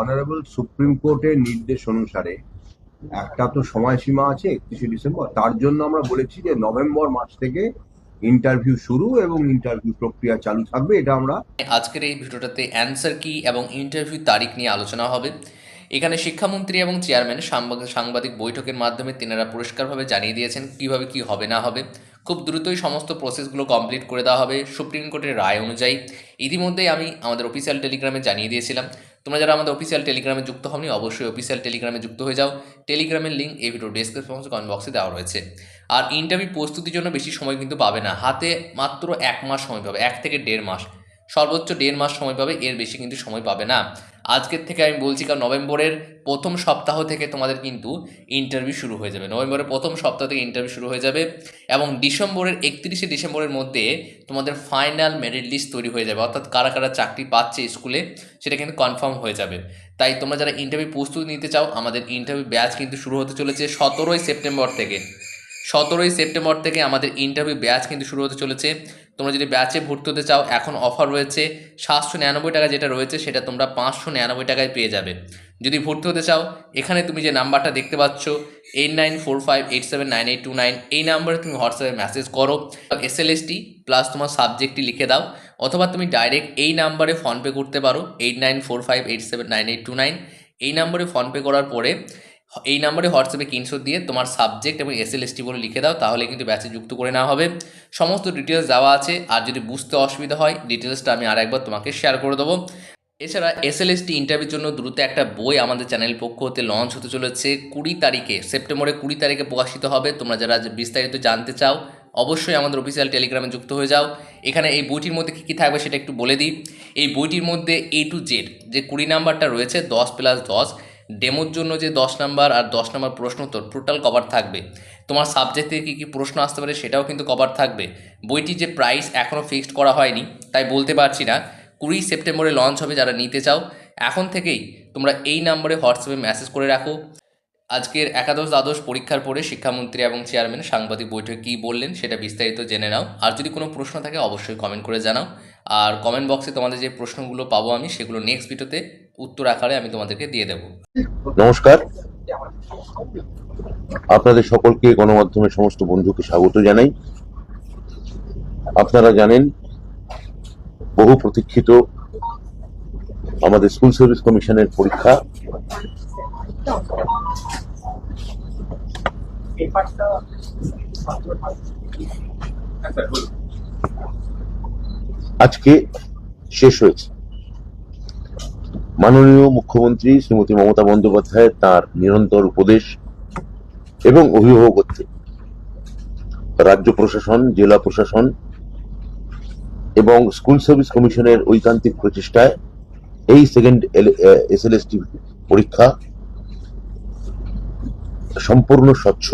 Honourable supreme কোর্টের নির্দেশ অনুসারে একটা তো সময়সীমা আছে, একত্রিশে ডিসেম্বর। তার জন্য আমরা বলেছি যে নভেম্বর মাস থেকে ইন্টারভিউ শুরু এবং ইন্টারভিউ প্রক্রিয়া চালু থাকবে, এটা আমরা আজকের এই ভিডিওটাতে অ্যান্সার কি এবং ইন্টারভিউ তারিখ নিয়ে আলোচনা হবে। এখানে শিক্ষামন্ত্রী এবং চেয়ারম্যান সাংবাদিক বৈঠকের মাধ্যমে তেনারা পরিষ্কারভাবে জানিয়ে দিয়েছেন কীভাবে কি হবে না হবে। খুব দ্রুতই সমস্ত প্রসেসগুলো কমপ্লিট করে দেওয়া হবে। সুপ্রিম কোর্টের রায় অনুযায়ী। ইতিমধ্যেই আমি আমাদের অফিসিয়াল টেলিগ্রামে জানিয়ে দিয়েছিলাম। তোমরা যারা আমাদের অফিসিয়াল টেলিগ্রামে যুক্ত হওনি, অবশ্যই অফিসিয়াল টেলিগ্রামে যুক্ত হয়ে যাও। টেলিগ্রামের লিঙ্ক এই ভিডিও ডেসক্রিপশন কমেন্ট বক্সে দেওয়া রয়েছে। আর ইন্টারভিউ প্রস্তুতির জন্য বেশি সময় কিন্তু পাবে না। হাতে মাত্র এক মাস সময় পাবে, এক থেকে দেড় মাস। সর্বোচ্চ দেড় মাস সময় পাবে, এর বেশি কিন্তু সময় পাবে না। আজকের থেকে আমি বলছি, কারণ নভেম্বরের প্রথম সপ্তাহ থেকে তোমাদের কিন্তু ইন্টারভিউ শুরু হয়ে যাবে। নভেম্বরের প্রথম সপ্তাহ থেকে ইন্টারভিউ শুরু হয়ে যাবে এবং ডিসেম্বরের একত্রিশে ডিসেম্বরের মধ্যে তোমাদের ফাইনাল মেরিট লিস্ট তৈরি হয়ে যাবে। অর্থাৎ কারা কারা চাকরি পাচ্ছে স্কুলে, সেটা কিন্তু কনফার্ম হয়ে যাবে। তাই তোমরা যারা ইন্টারভিউ প্রস্তুতি নিতে চাও, আমাদের ইন্টারভিউ ব্যাচ কিন্তু শুরু হতে চলেছে সতেরোই সেপ্টেম্বর থেকে। সতেরোই সেপ্টেম্বর থেকে আমাদের ইন্টারভিউ ব্যাচ কিন্তু শুরু হতে চলেছে। তোমরা যদি ব্যাচে ভর্তি হতে চাও, এখন অফার রয়েছে সাতশো নিরানব্বই টাকা যেটা রয়েছে, সেটা তোমরা পাঁচশো নিরানব্বই টাকায় পেয়ে যাবে। যদি ভর্তি হতে চাও, এখানে তুমি যে নাম্বারটা দেখতে পাচ্ছ eight nine four five eight seven nine eight two nine এই নাম্বারে তুমি হোয়াটসঅ্যাপে মেসেজ করো S L S T plus তোমার সাবজেক্টটি লিখে দাও, অথবা তুমি ডাইরেক্ট এই নাম্বারে ফোনপে করতে পারো eight nine four five eight seven nine eight two nine এই নাম্বারে ফোনপে করার পরে এই নাম্বারে হোয়াটসঅ্যাপে স্ক্রিনশট দিয়ে তোমার সাবজেক্ট এবং এস এল বলে লিখে দাও, তাহলে কিন্তু ব্যাচে যুক্ত করে নেওয়া হবে। সমস্ত ডিটেলস দেওয়া আছে, আর যদি বুঝতে অসুবিধা হয় ডিটেলসটা আমি আরেকবার তোমাকে শেয়ার করে দেবো। এছাড়া এস এল এস টি ইন্টারভিউর জন্য দ্রুত একটা বই আমাদের চ্যানেল পক্ষ হতে লঞ্চ হতে চলেছে। কুড়ি তারিখে সেপ্টেম্বরের কুড়ি তারিখে প্রকাশিত হবে। তোমরা যারা বিস্তারিত জানতে চাও, অবশ্যই আমাদের অফিসিয়াল টেলিগ্রামে যুক্ত হয়ে যাও। এখানে এই বইটির মধ্যে কী কী থাকবে সেটা একটু বলে দিই। এই বইটির মধ্যে এ টু জেড যে কুড়ি নাম্বারটা রয়েছে, দশ প্লাস দশ ডেমোর জন্য যে দশ নাম্বার আর দশ নাম্বার প্রশ্ন উত্তর টোটাল কভার থাকবে। তোমার সাবজেক্ট থেকে কী কী প্রশ্ন আসতে পারে সেটাও কিন্তু কভার থাকবে। বইটি যে প্রাইস এখনও ফিক্সড করা হয়নি, তাই বলতে পারছি না। কুড়ি সেপ্টেম্বরে লঞ্চ হবে যারা নিতে চাও, এখন থেকেই তোমরা এই নাম্বারে হোয়াটসঅ্যাপে মেসেজ করে রাখো। আজকের একাদশ দ্বাদশ পরীক্ষার পরে শিক্ষামন্ত্রী এবং চেয়ারম্যান সাংবাদিক বৈঠকে কী বললেন সেটা বিস্তারিত জেনে নাও। আর যদি কোনো প্রশ্ন থাকে, অবশ্যই কমেন্ট করে জানাও। আর কমেন্ট বক্সে তোমাদের যে প্রশ্নগুলো পাবো আমি, সেগুলো নেক্সট ভিডিওতে উত্তর আকারে আমি তোমাদেরকে দিয়ে দেবো। নমস্কার। আপনাদের সকলকে গণমাধ্যমের সমস্ত বন্ধুকে স্বাগত জানাই। আপনারা জানেন, বহু প্রতীক্ষিত আমাদের স্কুল সার্ভিস কমিশনের পরীক্ষা। আজকে শেষ হয়েছে। মাননীয় মুখ্যমন্ত্রী শ্রীমতী মমতা বন্দ্যোপাধ্যায় তার নিরন্তর উপদেশ এবং অভিভাবকত্বে রাজ্য প্রশাসন, জেলা প্রশাসন এবং স্কুল সার্ভিস কমিশনের ঐকান্তিক প্রচেষ্টায় এই সেকেন্ড এস পরীক্ষা সম্পূর্ণ স্বচ্ছ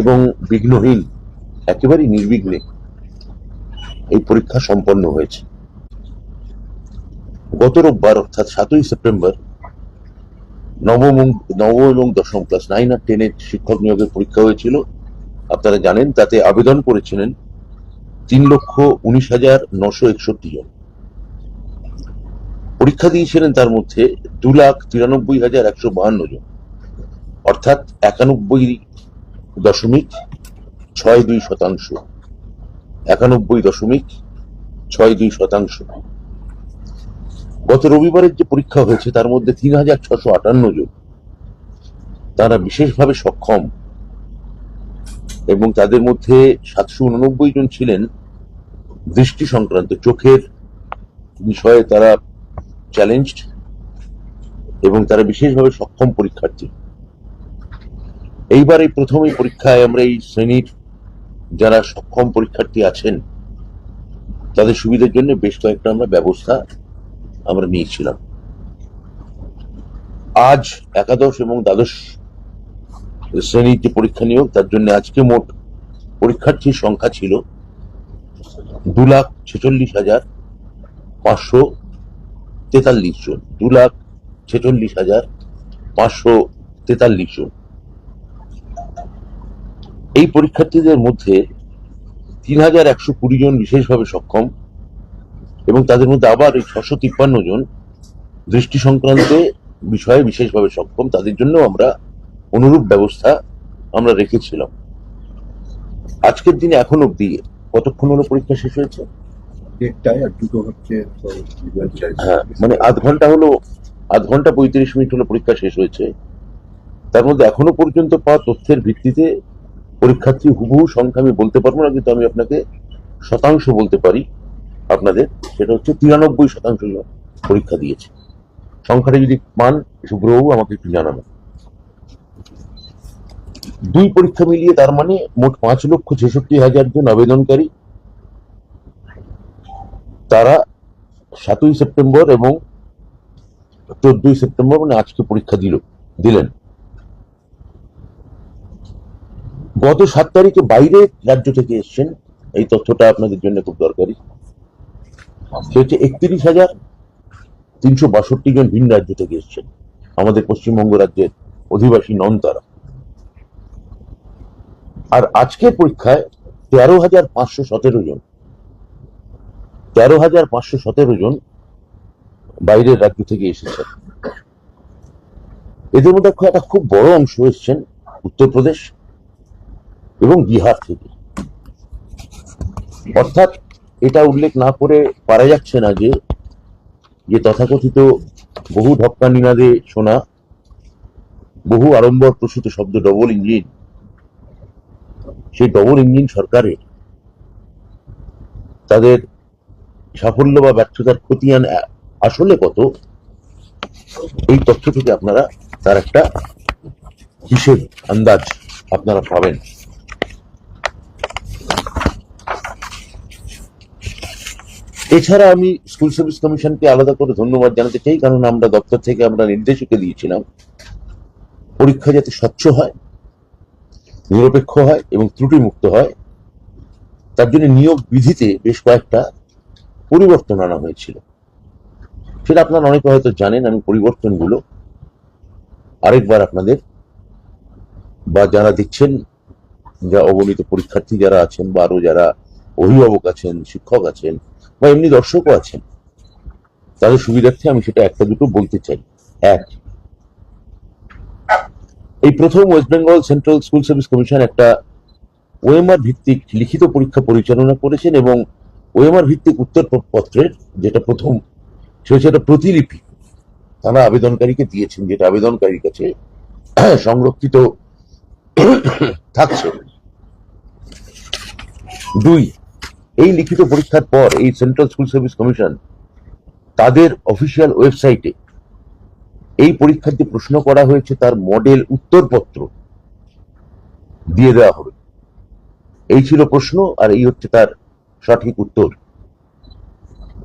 এবং বিঘ্নহীন, একেবারেই নির্বিঘ্নে এই পরীক্ষা সম্পন্ন হয়েছে। গত রোববার, অর্থাৎ সাতই সেপ্টেম্বর, নবম নবম এবং দশম ক্লাস নাইন আর টেনের শিক্ষক নিয়োগের পরীক্ষা হয়েছিল। আপনারা জানেন, তাতে আবেদন করেছিলেন তিন লক্ষ উনিশ হাজার নশো একষট্টি জন। পরীক্ষা দিয়েছিলেন তার মধ্যে দু লাখ তিরানব্বই হাজার একশো বাহান্ন জন। অর্থাৎ একানব্বই দশমিক ছয় দুই শতাংশ। একানব্বই দশমিক ছয় দুই শতাংশ। গত রবিবারের যে পরীক্ষা হয়েছে, তার মধ্যে তিন হাজার ছশো আটান্ন জন। তারা বিশেষভাবে সক্ষম এবং তাদের মধ্যে সাতশো উননব্বই জন ছিলেন দৃষ্টি সংক্রান্ত। চোখের বিষয়ে তারা চ্যালেঞ্জড এবং তারা বিশেষভাবে সক্ষম পরীক্ষার্থী। এইবার এই প্রথম এই পরীক্ষায় আমরা এই শ্রেণির যারা সক্ষম পরীক্ষার্থী আছেন, তাদের সুবিধার জন্য বেশ কয়েকটা আমরা ব্যবস্থা আমরা নিয়েছিলাম। আজ একাদশ এবং দ্বাদশ শ্রেণির যে পরীক্ষা নিয়োগ, তার জন্য আজকে মোট পরীক্ষার্থীর সংখ্যা ছিল দু লাখ ছেচল্লিশ হাজার পাঁচশো তেতাল্লিশ জন। দু লাখ ছেচল্লিশ হাজার পাঁচশো তেতাল্লিশ জন। এই পরীক্ষার্থীদের মধ্যে তিন হাজার একশো কুড়ি জন বিশেষভাবে সক্ষম এবং তাদের মধ্যে আবার এই ছশো তিপ্পান্ন জন দৃষ্টি সংক্রান্তে বিষয়ে বিশেষভাবে সক্ষম। তাদের জন্য আমরা অনুরূপ ব্যবস্থা আমরা রেখেছিলাম। আজকের দিনে এখন অব্দি কতক্ষণ হলো পরীক্ষা শেষ হয়েছে? দেড়টায় আর দুটো হচ্ছে। হ্যাঁ মানে আধ ঘণ্টা হলো আধ ঘণ্টা পঁয়ত্রিশ মিনিট হলো পরীক্ষা শেষ হয়েছে। তার মধ্যে এখনও পর্যন্ত পাওয়া তথ্যের ভিত্তিতে পরীক্ষার্থী হুবহু সংখ্যা আমি বলতে পারব না, কিন্তু আমি আপনাকে শতাংশ বলতে পারি আপনাদের। সেটা হচ্ছে তিরানব্বই শতাংশ পরীক্ষা দিয়েছে। সংখ্যাটা যদি পান শুভ্রবাবু আমাকে একটু জানাবেন দুই পরীক্ষা মিলিয়ে তার মানে মোট পাঁচ লক্ষ ছেষট্টি হাজার জন আবেদনকারী। তারা সাতই সেপ্টেম্বর এবং চোদ্দই সেপ্টেম্বর মানে আজকে পরীক্ষা দিল, দিলেন। গত সাত তারিখে বাইরে রাজ্য থেকে এসছেন। এই তথ্যটা আপনাদের জন্য খুব দরকারি। হচ্ছে একত্রিশ হাজার তিনশো বাষট্টি জন ভিন রাজ্য থেকে এসছেন। আমাদের পশ্চিমবঙ্গ রাজ্যের অধিবাসী নন তারা আর আজকের পরীক্ষায় তেরো হাজার পাঁচশো সতেরো জন, তেরো হাজার পাঁচশো সতেরো জন বাইরের রাজ্য থেকে এসেছেন। এদের মধ্যে একটা খুব বড় অংশ এসছেন উত্তরপ্রদেশ। এবং বিহার থেকে। অর্থাৎ এটা উল্লেখ না করে পারা যাচ্ছে না যে যে তথাকথিত বহু ঢক্কা নিনাদে শোনা, বহু আড়ম্বর প্রসূত শব্দ ডবল ইঞ্জিন সেই ডবল ইঞ্জিন সরকারের তাদের সাফল্য বা ব্যর্থতার খতিয়ান আসলে কত, এই তথ্য থেকে আপনারা তার একটা হিসেব, আন্দাজ আপনারা পাবেন। এছাড়া আমি স্কুল সার্ভিস কমিশনকে আলাদা করে ধন্যবাদ জানাতে চাই, কারণ আমরা দপ্তর থেকে আমরা নির্দেশিকা দিয়েছিলাম, পরীক্ষা যাতে স্বচ্ছ হয়, নিরপেক্ষ হয় এবং ত্রুটিমুক্ত হয়। তার জন্য নিয়োগ বিধিতে বেশ কয়েকটা পরিবর্তন আনা হয়েছিল। সেটা আপনারা অনেকে হয়তো জানেন, আমি পরিবর্তনগুলো আরেকবার আপনাদের বা যারা দেখছেন যা অগণিত পরীক্ষার্থী যারা আছেন বা আরও যারা অভিভাবক আছেন, শিক্ষক আছেন বা এমনি দর্শকও আছেন। তাদের সুবিধার্থে আমি সেটা একটা দুটো বলতে চাই। এক, এই প্রথম West Bengal central school service commission একটা ওএমআর ভিত্তিক লিখিত পরীক্ষা পরিচালনা করেছেন এবং ওএমআর ভিত্তিক উত্তর পত্রের যেটা প্রথম সে হচ্ছে একটা প্রতিলিপি। তারা আবেদনকারীকে দিয়েছেন, যেটা আবেদনকারীর কাছে সংরক্ষিত থাকছে। দুই এই লিখিত পরীক্ষার পর এই সেন্ট্রাল স্কুল সার্ভিস কমিশন তাদের অফিসিয়াল ওয়েবসাইটে এই পরীক্ষার যে প্রশ্ন করা হয়েছে, তার মডেল উত্তরপত্র দিয়ে দেওয়া হবে। এই ছিল প্রশ্ন আর এই হচ্ছে তার সঠিক উত্তর।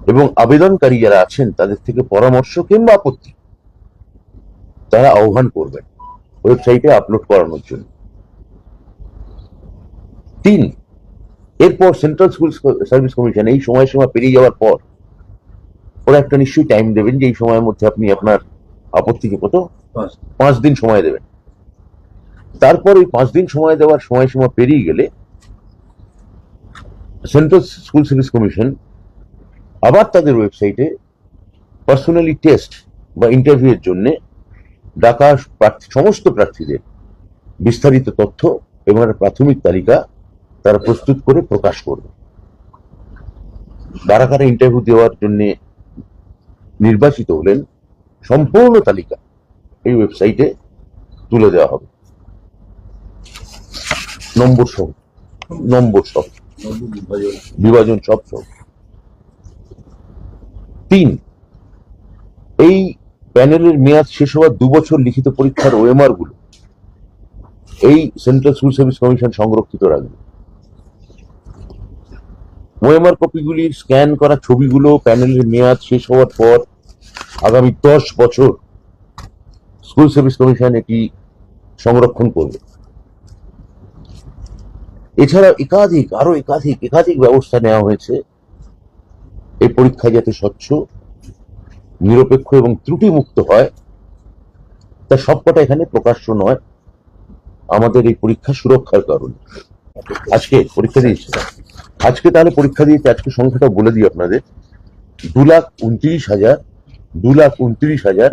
এবং আবেদনকারী যারা আছেন, তাদের থেকে পরামর্শ কিংবা আপত্তি, তারা আহ্বান করবেন। ওয়েবসাইটে আপলোড করানোর জন্য। তিন এরপর সেন্ট্রাল স্কুল সার্ভিস কমিশন এই সময়সীমা পেরিয়ে যাওয়ার পর ওরা একটা নিশ্চয়ই টাইম দেবেন যে এই সময়ের মধ্যে আপনি আপনার আপত্তিকে কত পাঁচ দিন। সময় দেবেন। তারপর ওই পাঁচ দিন সময় দেওয়ার সময়সীমা পেরিয়ে গেলে সেন্ট্রাল স্কুল সার্ভিস কমিশন আবার তাদের ওয়েবসাইটে পার্সোনালি টেস্ট বা ইন্টারভিউয়ের জন্য ডাকা প্রার্থী- সমস্ত প্রার্থীদের বিস্তারিত তথ্য এবং একটা প্রাথমিক তালিকা তারা প্রস্তুত করে প্রকাশ করবে। কারা কারা ইন্টারভিউ দেওয়ার জন্য নির্বাচিত হলেন সম্পূর্ণ তালিকা এই ওয়েবসাইটে তুলে দেওয়া হবে। নম্বর সহ নম্বর সহ, বিভাজন সব সহ। তিন, এই প্যানেলের মেয়াদ শেষ হওয়ার দু বছর লিখিত পরীক্ষার ওএমআরগুলো এই সেন্ট্রাল স্কুল সার্ভিস কমিশন সংরক্ষিত রাখবে। ওএমআর কপিগুলি স্ক্যান করা ছবিগুলো প্যানেলের মেয়াদ শেষ হওয়ার পর আগামী দশ বছর স্কুল সার্ভিস কমিশন এটি সংরক্ষণ করবে। এছাড়া একাধিক আরও একাধিক একাধিক ব্যবস্থা নেওয়া হয়েছে। এই পরীক্ষা যাতে স্বচ্ছ, নিরপেক্ষ এবং ত্রুটিমুক্ত হয়, তা সবকটা এখানে প্রকাশ্য নয়। আমাদের এই পরীক্ষা সুরক্ষার কারণে। আজকে পরীক্ষা দিয়েছে আজকে তাহলে পরীক্ষা দিয়েছে আজকে সংখ্যাটা বলে দিই আপনাদের। দু লাখ উনত্রিশ হাজার দু লাখ উনত্রিশ হাজার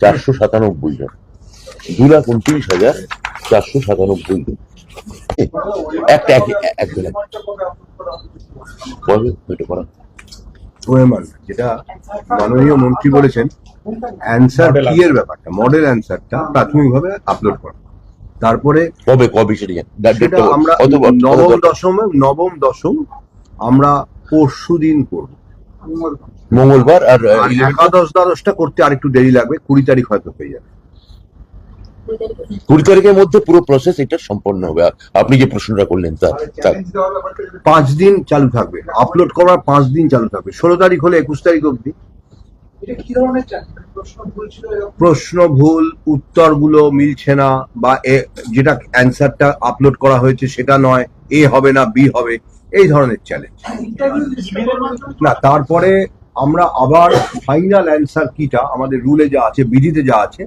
চারশো সাতানব্বই জন। দু লাখ উনত্রিশ হাজার চারশো সাতানব্বই জন। একটা এক একজন ওএমআর যেটা মাননীয় মন্ত্রী বলেছেন অ্যান্সার কি এর ব্যাপারটা মডেল অ্যান্সারটা প্রাথমিকভাবে আপলোড করা। তারপরে কবে কবে সেটা। আমরা নবম দশম নবম দশম আমরা পরশু দিন করব। মঙ্গলবার আর আর একাদশ দ্বাদশটা করতে আরেকটু দেরি লাগবে কুড়ি তারিখ হয়তো হয়ে যাবে। কুড়ি তারিখের মধ্যে পুরো প্রসেস এটা সম্পন্ন হবে। আর আপনি যে প্রশ্নটা করলেন তা পাঁচ দিন চালু থাকবে। আপলোড করার পাঁচ দিন চালু থাকবে। ষোলো তারিখ হলে একুশ তারিখ অবধি এটা কি ধরনের চাকরি প্রশ্ন ভুল? উত্তরগুলো মিলছে না বা এ- যেটা অ্যান্সারটা আপলোড করা হয়েছে সেটা নয় এ হবে না বি হবে এই ধরনের চ্যালেঞ্জ না তারপরে আমরা আবার ফাইনাল অ্যান্সার কিটা আমাদের রুলে যা আছে বিধিতে যা আছে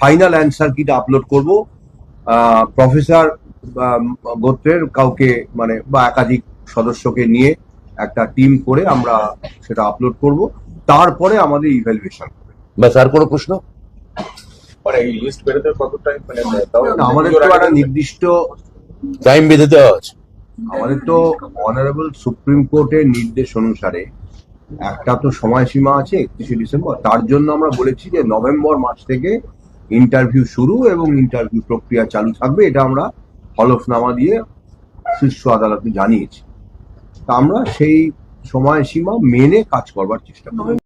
ফাইনাল অ্যান্সার কিটা আপলোড করব। প্রফেসর গোত্রের কাউকে মানে বা একাধিক সদস্যকে নিয়ে একটা টিম করে আমরা সেটা আপলোড করব। তারপরে আমাদের ইভ্যালুয়েশন ব্যাস আর কোনো প্রশ্ন? মানে আমাদের তো একটা নির্দিষ্ট টাইম বেঁধে দেওয়া আছে আমাদের তো অনারেবল সুপ্রিম কোর্টের নির্দেশ অনুসারে একটা তো সময়সীমা আছে একত্রিশে ডিসেম্বর। তার জন্য আমরা বলেছি যে নভেম্বর মাস থেকে ইন্টারভিউ শুরু এবং ইন্টারভিউ প্রক্রিয়া চালু থাকবে। এটা আমরা হলফনামা দিয়ে শীর্ষ আদালতে জানিয়েছি। তা আমরা সেই সময়সীমা মেনে কাজ করবার চেষ্টা করব।